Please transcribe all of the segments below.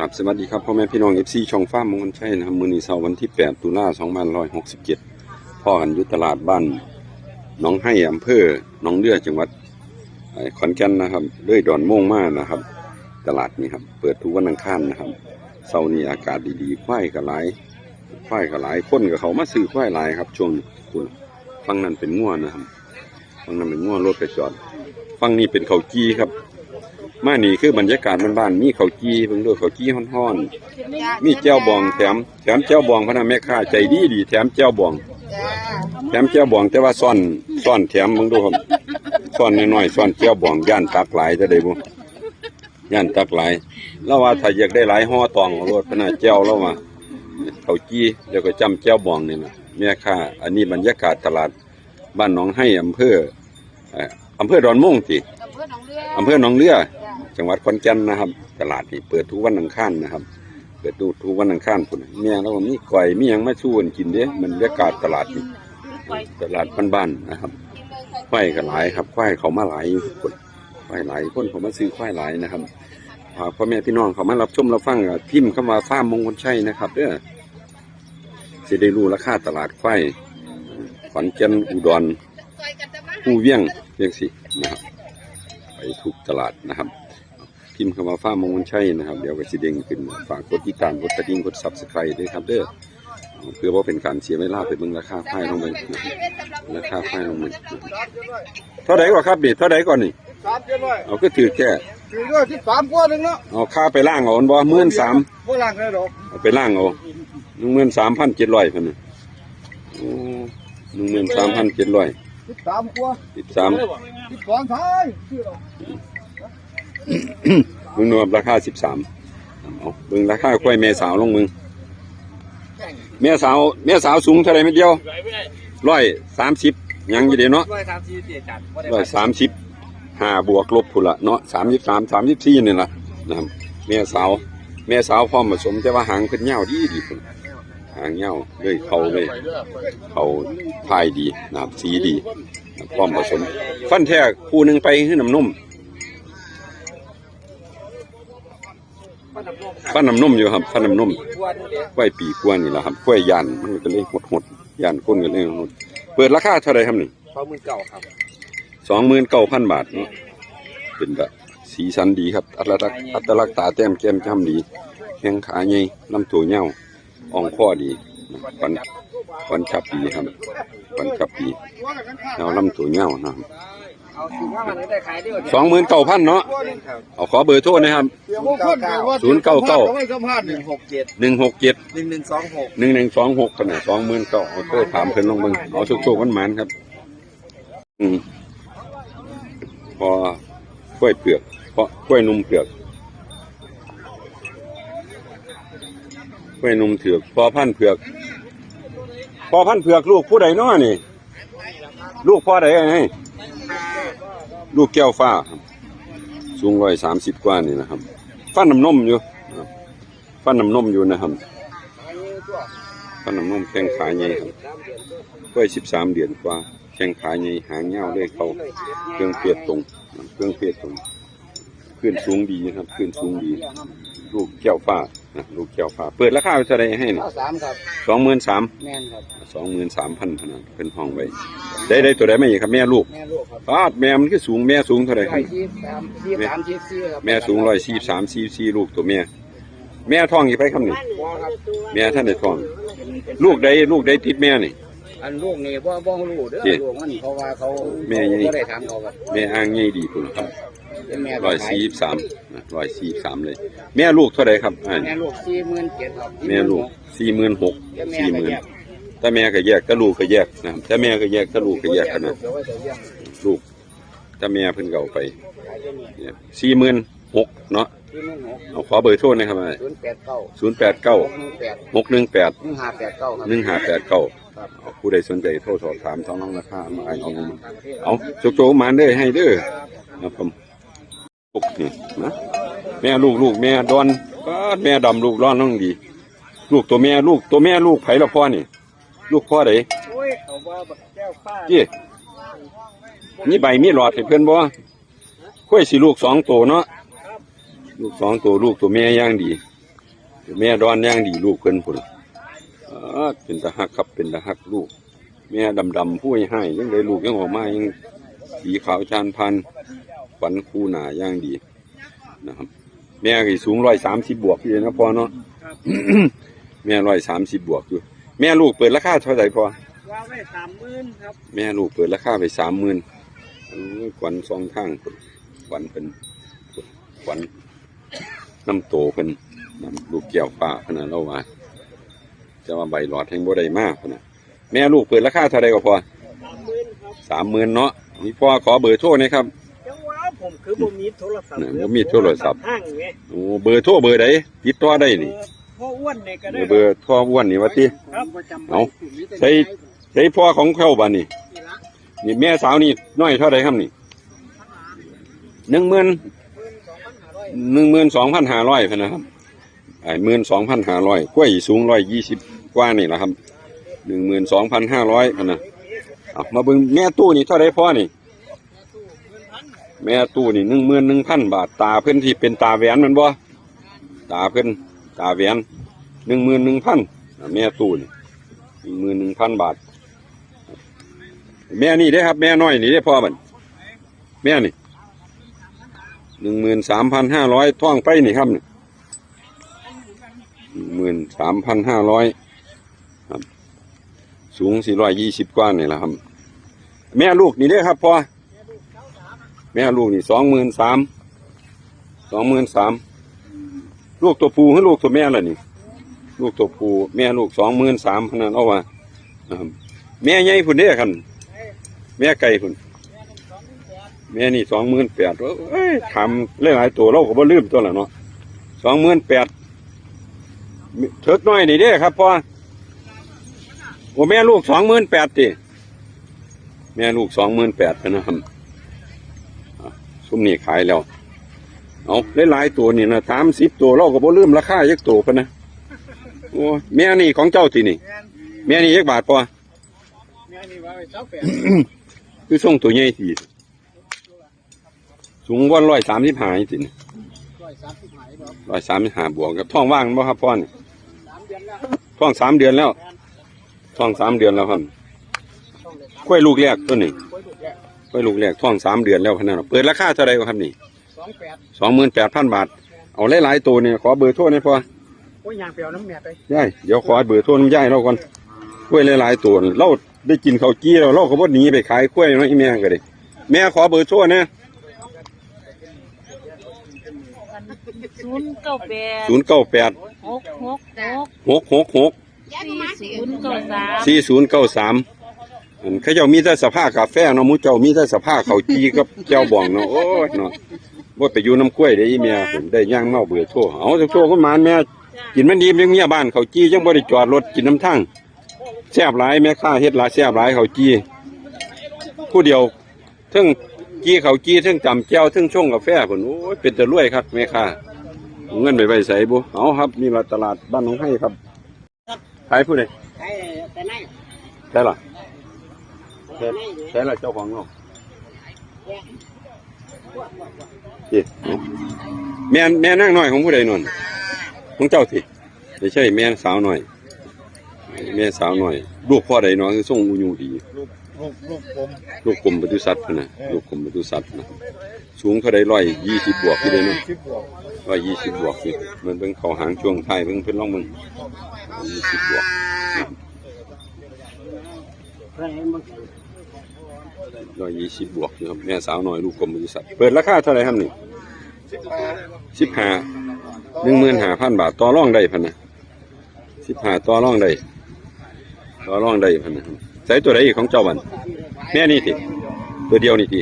ครับสวัสดีครับพ่อแม่พี่น้องเอฟซีช่องฟ้ามงคลชัยนะครับมือนีเสาร์วันที่ 8 ตุลา2567พ่อกันยุตลาดบ้านหน้องให้อำเภอหนองเลือจังหวัดไอ้ขอนแก่นนะครับด้วยดอนโม่งมากนะครับ ตลาดนี้ครับ เปิดทุกวันอังคารนะครับเสาร์นี้อากาศดีๆควายก็หลายควายก็หลายคนกับเขามาซื้อควายหลายครับ ช่วงคุณฟังนั้นเป็นง่วนนะครับฟังนั้นเป็นง่วนรถไปจอดฟังนี้เป็นเขาจี้ครับ มานี่คือบรรยากาศบ้านๆมีเขาวจี้เพิ่งดูเขาวจี้ฮ้อนๆมีแจ้วบองแถมแถมแจ้วบองพะนะแม่ค้าใจดีดีแถมแจ้วบอง แถมแจ้วบองแต่ว่าซ่อนซ่อนแถมเพิ่งดูครับซ่อนน้อยๆซ่อนแจ้วบองย่านตักหลายจะได้บ่ย่านตักหลายแล้วว่าถ้าอยากได้หลายห่อตองรถพะนะแจ้วแล้วมาเขาวจี้แล้วก็จำแจ้วบองนี่นะแม่ค้าอันนี้บรรยากาศตลาดบ้านหนองให้อำเภออำเภอดอนม่งสิ เภอหนองเรืออำเภอหนองเรือ จังหวัดขอนแก่นนะครับ ตลาดนี่เปิดทุกวันอังคารนะครับ เปิดทุกทุกวันอังคารพุ่นเมียแล้วก็มีก่อยมีหยังมาชวนกินเด้มันบรรยากาศตลาดนี่ตลาดบ้านๆนะครับควายก็หลายครับควายเขามาหลายคนควายหลายคนเขามาซื้อควายหลายนะครับฝาพ่อแม่พี่น้องเขามารับชมรับฟังก็พิมพ์เข้ามาฟ้ามมงคลชัยนะครับเด้อสิได้รู้ราคาตลาดควายขอนแก่นอุดรผู้เวียงเวียงสินะครับ ทุกตลาดนะครับ พิมพ์คำว่าฟ้ามงคลชัยนะครับ เดี๋ยวก็สิเด้งขึ้นมาฝากกดติดตามกดกระดิ่งกดซับสไครต์ด้วยครับเด้อเพื่อว่าเป็นการเสียเวลาไปเบิ่งราคาไฟลงไปนะครับราคาไฟลงไปเท่าไหร่กว่าครับเด็ดเท่าไหร่ก่อนนี่สามเจ็ดร้อยเอาก็ถือแก่ถือด้วยที่สามกว่าหนึ่งเนาะเอาค่าไปล่างเอาอันบ่หมื่นสามโบราณเลยดอกเอาไปล่างเอาหนึ่งหมื่นสามพันเจ็ดร้อยพันน่ะโอ้หนึ่งหมื่นสามพันเจ็ดร้อย ที่สามกว่าสิบสามที่สองท้ายชื่อเรามึงนวมราคาสิบสามเอาเบิ่งราคาควายแม่สาวลงมึง แม่สาวแม่สาวสูงเท่าไรไม่เดียวร้อยสามสิบยังอยู่เดีเนาะร้อยสามสี่สี่จัดร้อยสามสิบห้าบวกลบพุ่นละเนาะสามสิบสามสามสิบสี่นี่ละนะครับแม่สาวแม่สาวพร้อมผสมแต่ว่าหางขึ้นเงาวดีดีพุ่น หางเงาวเลยเขาเลยเขาพายดีนะครับสีดีนะครับพร้อมผสม ฟันแท้คู่หนึ่งไปขึ้นน้ำนุ่มฟันน้ำนมอยู่ครับฟันน้ำนมกว่านี่เดียวไว้ปีกว่านี่แหละครับกล้วยยันมันก็เลยหดหดๆยันก้นกันเลยหดเปิดราคาเท่าไหรครับนี่สองหมื่นเก่าครับสองหมื่นเก้าพันบาทเนาะเป็นแบบสีสันดีครับ อัตลักษณ์อัตลักษณ์ตาแต้มแก้มจ้ำดีแข้งขาใหญ่ลำตัวเหี่ยว อ่องข้อดีฟันฟันชับดีครับฟันชับดีแล้วลำตัวเหี่ยนะสองหมื่นเก้าพันเนาะเอาขอเบอร์โทรนะครับศูนย์เก้าเก้าหนึ่งหกเจ็ดหนึ่งหกเจ็ดหนึ่งหนึ่งสองหกหนึ่งหนึ่งสองหกขนาดสองหมื่นเก้าเอาโทษถามเพิ่นลงมึงเอาสุกๆกันหมานครับ อืมพอกล้วยเปลือกเพราะกล้วยนุ่มเปลือก กล้วยนุ่มเถือกพอพันเผือกพอพันเผือกลูกผู้ใดน้อนี่ ลูกพ่อใดให้ลูกแก้วฟ้าครับสูงร้อยสามสิบกว่านี่นะครับ ฟันน้ำนมอยู่ฟันน้ำนมอยู่นะครับฟันน้ำนมแข้งขาใหญ่ครับกล้วยสิบสามเดือนกว่าแข้งขาใหญ่หางเงาเลยเขาเครื่องเปียดตรงเครื่องเปียดตรงขึ้นสูงดีนะครับขึ้นสูงดี ลูกแก้วฟ้า ลูกแก้วฟ้าเปิดราคาเท่าไหรให้นี่เอาสามครับ สองหมื่นสามแม่นครับ สองหมื่นสามพันเท่านั้นเป็นห้องไว้ ได้ได้ตัวใดไม่อีกครับแม่ลูกแม่ลูกครับป้าดแม่มันคือสูงแม่สูงเท่าไหรคร้รัอบยสี่สามสี่สามสี่สี่ครับแม่สูงร้อยสี่สามสี่สี่ลูกตัวแม่ แม่ท้องอีกไปครับนี่ บ่ครับแม่ท่านได้ท้อง ลูกใดลูกใดติดแม่นี่ อันลูกนี่บ่บ่รู้เด้เจ็อดลูกมันเพราะว่าเขาแม่ยังบ่ได้ถามเขาครับแม่อ้างง่ายดีพุ่นครับเป็นแม่ร้อยสี่สามร้อยสี่สามเลย แม่ลูกเท่าไหรครับอ่าแม่ลูกสี่หมื่นเจ็ดครับแม่ลูกสี่หมื่นหกแม่สี่หก็มื่นแยกถ้าแม่ก็แยกถ้าลูกก็แยกนะครับถ้าแม่ก็แยกถ้าลูกก็แยกกันนะเดี๋ยวไว้เดี๋ยวเลี้ยงลูกถ้าแม่เพิ่นเก่าไปขายเดี๋ยวนี้สี่หมื่นหกเนาะสี่หมื่นหกเอาขอเบอร์โทรนะครับศูนย์แปดเก้าศูนย์แปดเก้าหกหนึ่งแปดหกหนึ่งแปดหนึ่งห้าแปดเก้าครับหนึ่งห้าแปดเก้าครับ ผู้ใดสนใจโทรสอบถามท้องน้องราคามาเอาเอาเอาโจกโจกมาเด้อให้เด้อครับผมลูกนี่นะแม่ลูกลูกแม่ดอนป้าดแม่ดำลูกร้อนน้องดี ลูกตัวแม่ลูกตัวแม่ลูกไผ่ละพ่อนี่ ลูกพ่อไดโอ้ยขาว่าบักแก้วฟ้าจี้มีใบมีหลอดให้เพื่อนบ่ค่อยสิลูกสองตัวเนาะลูกสองตัวลูกตัวแม่ย่างดีแม่ดอนย่างดีลูกเพิ่นพุ่นเออเป็น ตาฮักครับเป็นตาฮักลูก แม่ดำๆผู้ให้ยังได้ลูกยังออกมายังสีขาวชานพันขวัญคู่หนาย่างดีนะครับ แม่ก็สูงร้อยสามสิบบวกอยู่นะพอเนาะแม่ร้อยสามสิบบวกอยู่ แม่ลูกเปิดราคาเท่าไหร่พอว่าไว้สามหมื่นครับ แม่ลูกเปิดราคาไปสามหมื่นขวัญสองข้างพุ่นขวัญเป็นขวัญน้ำโตเป็นน้ำลูกแก้วฟ้าขนาดเราว่า จะว่าใบหลอดแห่งบ่ได้มากนะแม่ลูกเปิดราคาเท่าไรก็พอสามหมื่นครับสามหมื่นเนาะนี่พ่อขอเบอร์โทรหนะครับจังหวะผมคือบ่มีโทรศัพท์เนี่ยบ่มีโทรศัพท์ห้างไงโอ้เบอร์โทรเบอร์ใดติดต่อได้นี่เออพ่ออ้วนเนี่ยก็ได้เบอร์โทรอ้วนนี่ว่าติครับประจำเอาใช้ใช้พ่อของเข้าบ้านนี่นี่แม่สาวนี่น้อยเท่าไรครับนี่หนึ่งหมื่นหนึ่งหมื่นสองพันห้าร้อยพะนะครับไอ้หมื่นสองพันห้าร้อยกล้วยสูงร้อยยี่สิบ กว่านี่แหละครับหนึ่งหมื่นสองพันห้าร้อยพะนะมาเบิ่งแม่ตู้นี่เท่าไรพ่อนี่ แม่ตู้นี่หนึ่งหมื่นหนึ่งพันบาทตาเพื่อนที่เป็นตาแหวนมันบ่ตาเพื่อนตาแหวนหนึ่งหมื่นหนึ่งพันแม่ตู้นี่หนึ่งหมื่นหนึ่งพันบาท แม่นี่ได้ครับ แม่น้อยนี่ได้พ่อบันแม่นี่หนึ่งหมื่นสามพันห้าร้อยท่องไปนี่ครับหนึ่งหมื่นสามพันห้าร้อย ครับ สูงสี่ร้อยยี่สิบกว่านี่แหละครับ แม่ลูกนี่ได้ครับพ่อแม่ลูกนี่สองหมื่นสามสองหมื่นสามลูกตัวผู้ให้ลูกตัวแม่ละนี่ ลูกตัวผู้แม่ลูกสองหมื่นสามพนันเอาว่านะครับแม่ใหญ่พุ่นเด้อครับแม่ไก่พุ่นแม่นี่สองหมื่นแปดเอ้ยทำหลายตัวเราก็บ่ลืมตัวละเนาะสองหมื่นแปดเถิกน้อยนี่เด้อครับพ่อ โอ้แม่ลูกสองหมื่นแปดติแม่ลูกสองหมื่นแปดนะครับซุ้มนี่ขายแล้ว เอาหลายๆตัวนี่นะสามสิบตัวเราก็บ่ลืมราคายักตัวปะนะโอ้แม่นี่ของเจ้าที่นี่ แม่นี่ยักบาทปะแม่นี่ว่าไว้เจ้าแปดคือส่งตัวใหญ่ทีสูงวันร้อยสามสิบห้าสินี่ร้อยสามสิบหายบ่ร้อยสามสิบห้าบวกกับท้องว่างบ่ครับพ่อนี่สามเดือนแล้วท้องสามเดือนแล้ว ท้องสามเดือนแล้วครับต้องเลยกล้วยลูกแรกตัวนี้คุยถูกแกกล้วยลูกแรกท้องสามเดือนแล้วขนาดนั้นเปิดราคาเท่าไหรครับนี่สองแปดสองหมื่นแปดพันบาท เอาหลายๆตัวเนี่ยขอเบอร์โทรหน่อยพ่อโอ้ยยางเปรียวน้ำแม่ไปยายเดี๋ยวขอเบอร์โทรน้ำยายเราก่อนกล้วยหลายๆตัวเราได้กินข้าวจี้เราเราก็บ่หนีไปขายกล้วยเนาะอีแม่ก็ได้แม่ขอเบอร์โทรนะศูนย์เก้าแปดศูนย์เก้าแปดหกหกหกหกหกหกสี่ ศูนย์เก้าสามสี่ศูนย์เก้าสามเขาเจ้ามีแต่สภาพกาแฟเนาะหมูเจ้ามีแต่สภาพข้าวจี้กับเจ้าบ่องเนาะโอ้ยเนาะว่าไปอยู่น้ำกล้วยได้อีแม่ผมได้ย่างเมาเบื่อร์โทรเอาจะโทรเข้ามาแม่กินมันดียังเมียบ้านข้าวจี้ยังบ่ได้จอดรถกินน้ำทั้งแซ่บหลายแม่ค้าเฮ็ดหลายแซ่บหลายข้าวจี้ผู้เดียวเทั้งจี้ข้าวจี้เทั้งจำแจ้วเทั้งช่งกาแฟผนโอ้ยเป็นแต่รวยครับแม่ค้าเอาเงินไปไว้ใส่บุเอาครับนี่ละตลาดบ้านหนองให้ครับ ขายผู้ใดไอ้แต่ไหนใช่ล่ะแต่ไหนเนี่ยใช่ล่ะเจ้าของเนาะเอ๊ะเอาแม่นแม่นั่งน้อยของผู้ใดนนของเจ้าสิไม่ใช่แม่สาวน้อยแม่สาวน้อย ลูกพ่อใดเน้อยคือทรงอุยูดี ลูกลูกลูกผมลูกกลมปศุสัตว์พุ่นนะลูกกลมปศุสัตว์นะสูงเท่าใดร้อยยี่สิบบวกอยู่เลยเนาะสิบบวกร้อยยี่สิบบวกนี่มันเป็นเขาหางช่วงท้ายเพิ่งเพิ่นลองมึงยี่สิบบวกเพื่อนมันร้อยยี่สิบบวกอยู่ครับแม่สาวน้อยลูกกลมปศุสัตว์เปิดราคาเท่าไหร่ครับนี่สิบห้าสิบห้าหนึ่งหมื่นห้าพันบาทต่อรองได้พันนะสิบห้าต่อรองได้ต่อรองได้พันนะ ใส่ตัวใดอีกของเจ้าบันแม่นี่ทีตัวเดียวนี่ที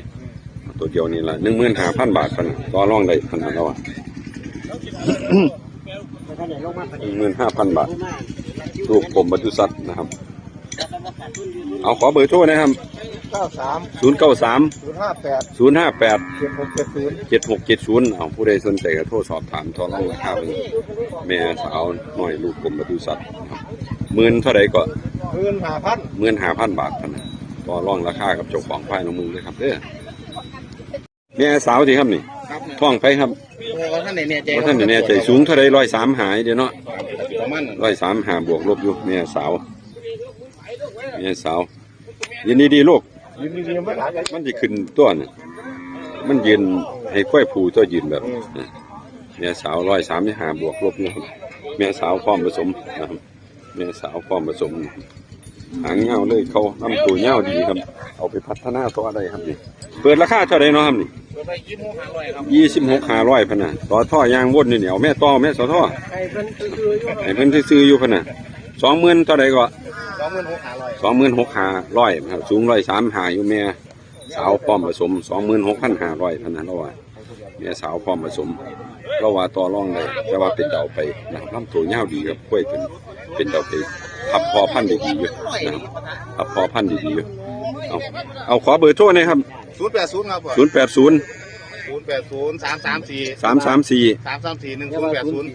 ตัวเดียวนี่ละหนึ่งหมื่นห้าพันบาทพันนะต่อรองได้พันนะเราอะแล้วก็เดี๋ยวลงมาพอหดีนึ่งหมื่นห้าพันบาทผู้มาลูกกลมปศุสัตว์นะครับ เอาขอเบอร์โทรนะครับเก้าสามศูนย์เก้าสามศูนย์ห้าแปดศูนย์ห้าแปดเจ็ดหกเจ็ดศูนย์เจ็ดหกเจ็ดศูนย์เอาผู้ใดสนใจก็โทรสอบถามต่อรองราคาเพิ่นแม่สาวน้อยลูกกลมปศุสัตว์ครับหมื่นเท่าไรก็ เงินห้าพันเมื่อนหาพันบาทพันนะต่อรองราคากับเจ้าของควายน้องมึงเลยครับเด้อแม่สาวที่ครับนี่ครับท้องไปครับโอ้ท่านานในเนี่ยใจว่าท่านแน่ใจสูงเท่าไรร้อยสามหายเดี๋ยวเนาะประมาณร้อยสามหาบวกลบอยู่แม่สาวแม่สาวยินดีดีลูกยืนดีๆไม่หลายมันจะขึ้นตัวน่ะมันยืนให้ค่อยผูตัวยืนแบบนี้แม่สาวร้อยสามหาบวกลบนะครับแม่สาวพร้อมผสมนะครับแม่สาวพร้อมผสม หางเงาเลยเขาลำตัวเงาดีครับ เอาไปพัฒนาตัวได้ครับนี่เปิดราคาเท่าไรเนาะครับนี่ไปยิ้มหัวหาลอยครับยี่สิบหกห้าร้อยพะนะต่อท่อยางวนนี่เหนียวแม่ต่อแม่สอท่อใครเป็นคืออยู่ให้เพิ่นซื้อๆอยู่พะนะสองหมื่นเท่าไรก็สองหมื่นหกหาลอยสองหมื่นหกห้าร้อยครับสูงร้อยสามหาอยู่แม่สาวพร้อมผสมสองหมื่นหกพันห้าร้อยพะนะเราว่า แม่สาวพร้อมผสมเราว่าต่อรองได้แต่ว่าเป็นเดาไปนะครับลำตัวยาวดีครับกล้วยเป็นเป็นเดาไปทับพอพันธุ์ได้ดีอยู่นะครับทับพอพันธุ์ได้ดีอยู่เอาเอาขอเบอร์โทรหนะครับศูนย์แปดศูนย์ครับศูนย์แปดศูนย์ศูนย์แปดศูนย์สามสามสี่สามสามสี่สามสามสี่หนึ่งศูนย์แปดศูนย์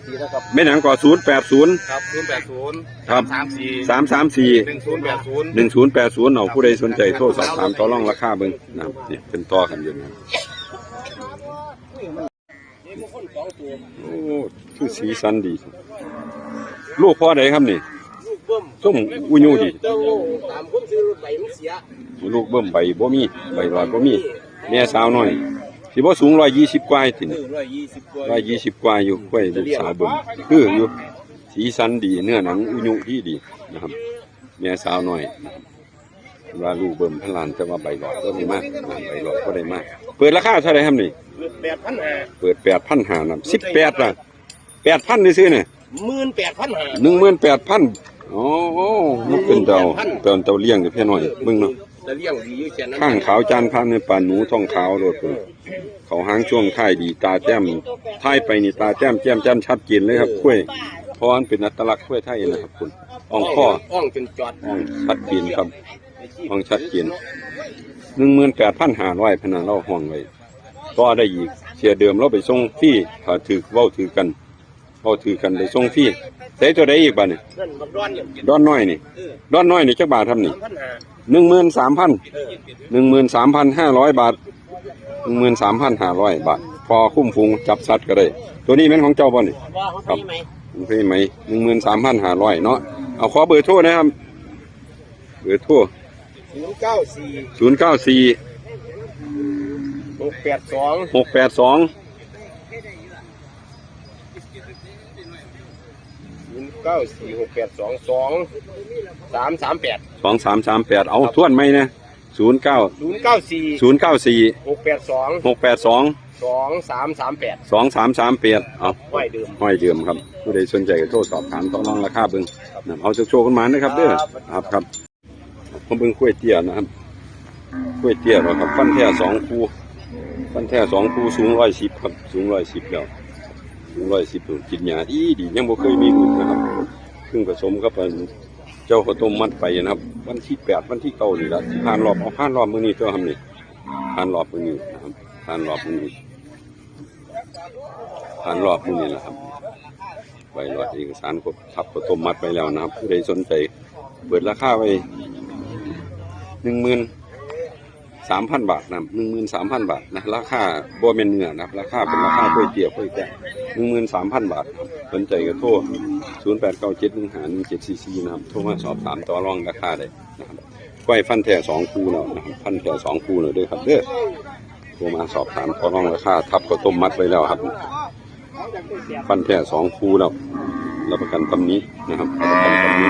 แม่หนังก่อศูนย์แปดศูนย์ครับศูนย์แปดศูนย์ครับสามสี่สามสามสี่หนึ่งศูนย์แปดศูนย์หนึ่งศูนย์แปดศูนย์เอาผู้ใดสนใจโทรสอบถามต่อรองราคาเบิ่งนะครับเนี่ยเป็นต่อกันอยู่นะครับ โอ้คือสีสันดี ลูกพ่อใดครับนี่ส้มอุญูดีเจ้าตามคนซื้อรถไฟมันเสียลูกเบิ่มใบบ่มีใบลอยบ่มี แม่สาวน้อยสิบ่สูงร้อยยี่สิบกว่าถึงร้อยยี่สิบกว่าร้อยยี่สิบกว่าอยู่กล้วยลูกสาวเบิ่มคืออยู่สีสันดีเนื้อหนังอุญูที่ดีนะครับ แม่สาวน้อยนะครับว่าลูกเบิ่มพนลานแต่ว่าใบหลอดก็ไม่มากอ่าใบหลอดก็ได้มาก เปิดราคาเท่าไหร่ครับนี่ แปดพันห้าเปิดแปดพันหานะสิบแปดละแปดพันนี่ซื้อเนี่ยหมื่นแปดพันห้าหนึ่งหมื่นแปดพันโอ้โหมันเป็นเตาเติมเตาเลี้ยงกับเพี้ยน้อยมึงเนาะจะเลี้ยงดีอยู่เช่นนั้นข้างขาวจานพันในป่านหนูทองขาวโดดเพิ่นเขาหางช่วงท้ายดีตาแจ่มท้ายไปนี่ตาแจ่มแจ่มแจ่มชัดเจนเลยครับกล้วยเพราะมันเป็นอัตลักษณ์กล้วยไทยนะครับคุณอ่องข้ออ่องจนจอดอ่องชัดเจนครับอ่องชัดเจนหนึ่งหมื่นแปดพันห้าร้อยพนันเราห้องไว้ ก็ได้อีกเสียเดิมเราไปส่งฟรีถ้าถือเว้าถือกันเว้าถือกันได้ส่งฟรีใส่ตัวใดอีกบ้านี่นั่นบักร้อนเนี่ยดอนน้อยนี่ดอนน้อยนี่จักบาททำนี่พันห้าหนึ่งหมื่นสามพันหนึ่งหมื่นสามพันห้าร้อยบาทหนึ่งหมื่นสามพันห้าร้อยบาท พอคุ้มฟุงจับสัตว์ก็ได้ ตัวนี้เป็นของเจ้าบ่นี่ว่าเขาไปไหมคุณพี่ไหมหนึ่งหมื่นสามพันห้าร้อยเนาะเอาขอเบอร์โทรนะครับเบอร์โทรศูนย์เก้าสี่ศูนย์เก้าสี่ห กแปดสองหกแปดสองศูนย์เก้าสี่หกแปดสองสองสามสามแปดสองสามสามแปดเอาทวนไหมนะศูนย์เก้าศูนย์เก้าสี่ศูนย์เก้าสี่หกแปดสองหกแปดสองสองสามสามแปดสองสามสามแปดเอาไหวเดิมห้อยเดิมครับ ผู้ใดสนใจก็โทรสอบถามต้องลองราคาเบิ่งนะเอาโชว์ๆกันมานะครับเด้อครับครับผมเบิ่งกล้วยเตี้ยนะครับกล้วยเตี้ยเราครับฟันแท้สองคู่ ฟันแท้สองคู่สูงร้อยสิบครับ สูงร้อยสิบแล้วสูงร้อยสิบกินหญ้าดีดียังบ่เคยมีลูกนะครับเพิ่งผสมกับอันเจ้าข้าวต้มมัดไปนะครับ วันที่แปดวันที่เก้านี่ละที่ผ่านรอบเอาผ่านรอบมื้อนี้ตัวทำนี่ผ่านรอบมื้อนี้นะครับผ่านรอบมื้อนี้ผ่านรอบมื้อนี้แหละครับใบรอดเอกสารครบทับข้าวต้มมัดไปแล้วนะครับผู้ใดสนใจ เปิดราคาไว้หนึ่งหมื่น สามพันบาทนะหนึ่งหมื่นสามพันบาทนะราคาบ่เป็นเนื้อนะครับราคาเป็นราคาก๋วยเตี๋ยวก๋วยแกงหนึ่งหมื่นสามพันบาทครับสนใจก็โทรศูนย์แปดเก้าเจ็ดหนึ่งหาหนึ่งเจ็ดสี่สี่นะครับโทรมาสอบถามต่อรองราคาได้นะครับกล้วยฟันแท้สองคู่เนาะนะครับฟันแท้สองคู่เนาะเด้อครับเด้อโทรมาสอบถามต่อรองราคาทับข้าวต้มมัดไว้แล้วครับ ฟันแท้สองคู่แล้วรับประกันตำนี้นะครับรับประกันตำนี้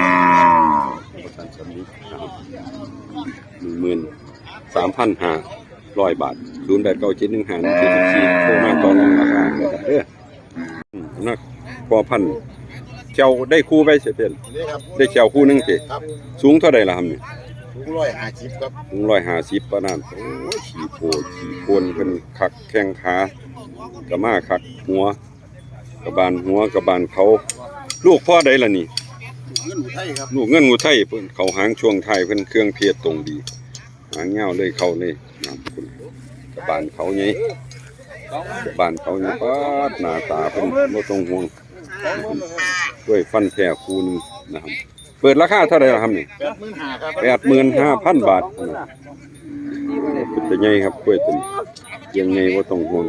รับประกันตำนี้นะครับหนึ่งหมื่น สามพันห้าร้อยบาทศูนย์แปดเก้าเจ็ดหนึ่งห้าหนึ่งเจ็ดสิบสี่โทรมาต่อรองราคานะครับเด้ออืมนักพอพันเจ้าได้คู่ไปเสียเป็นนี่ครับได้เจ้าคู่หนึงสิครับสูงเท่าไรล่ะครับนี่ถุงร้อยห้าสิบครับสูงร้อยห้าสิบประมาณโอ้ยขี่โพดขี่โคนเป็นคักแข้งขากระมาคักหัว กระบาลหัวกระบาลเขา ลูกพ่อใดล่ะนี่เงินไทยครับ ลูกเงินงูไทยเพิ่นเขาหางช่วงไทยเพิ่นเครื่องเพียรตรงดี หางเงาเลยเขาเลยนะคุณกระบานเขาไงกระบานเขาไงปัดหน้าตาเป็นบ่ต้องห่วงด้วยฟันแท้คู่หนึงนะครับ เปิดราคาเท่าไหร่ล่ะครับนี่แปดหมื่นห้าครับแปดหมื่นห้าพันบาท เป็นตัวใหญ่ครับกล้วยตัวนี้ยังไงว่าต้องห่วง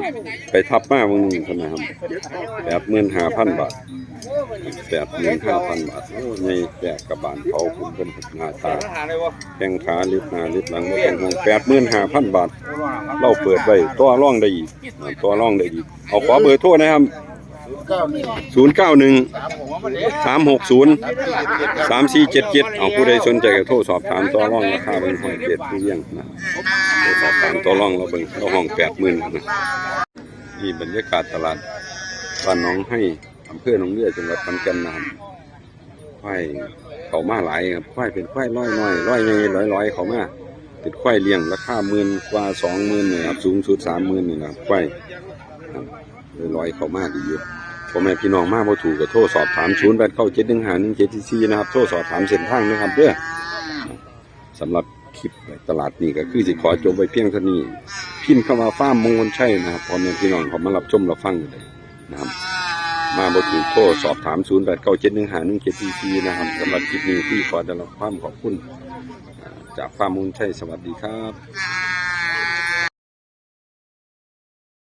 ไปทับมาเบางนึงเท่านะครับแปดหมื่นห้าพันบาทแปดหมื่นห้าพันบาทโอ้ใหญ่แปดกระบาลเขาคุณเป็นหน้าตาแข้งขาลิบหน้าลิบหลังว่าต้องห่วงแปดหมื่นห้าพันบาท เราเปิดไว้ตัวร่องได้อีกตัวร่องได้อีกเอาขอเบอร์โทรนะครับ ศูนย์เก้าหนึ่งสามหกศูนย์สามสี่เจ็ดเจ็ดเอาผู้ใดสนใจก็โทรสอบถามตัวร่องราคาเป็นห้องเจ็ดผู้เลี้ยงนะโทรสอบถามตัวร่องเราเป็นเราห้องแปดหมื่นนะนี่บรรยากาศตลาดบ้านหน้องให้อำเภอหนองเลือจังหวัดขอนแก่นนะครับควายเขามาหลายครับควายเป็นควายร้อยน้อยร้อยใหญ่ร้อยร้อยเขามาเป็นควายเลี้ยงราคาหมื่นกว่าสองหมื่นเนี่ยครับสูงสุดสามหมื่นนี่นะครับควาย น้อยเขามากอยู่พ่อแม่พี่น้องมาบ่ถูกก็โทรสอบถามศูนย์แปดเก้าเจ็ดหนึ่งหาหนึ่งเจ็ดสี่นะครับ โทรสอบถามเส้นทางนะครับเด้อสำหรับคลิปตลาดนี้ก็คือสิขอจบไว้เพียงเท่านี้ พิมพ์เข้ามาฟ้ามมงคลชัยนะครับพ่อแม่พี่น้องเขามารับชมรับฟังกันเลยนะครับมาบถูกโทรสอบถามศูนย์แปดเก้าเจ็ดหนึ่งหาหนึ่งเจ็ดสี่นะครับสำหรับคลิปนี้ที่ขอได้รับความขอบคุณ จากฟ้ามมูลชัยสวัสดีครับ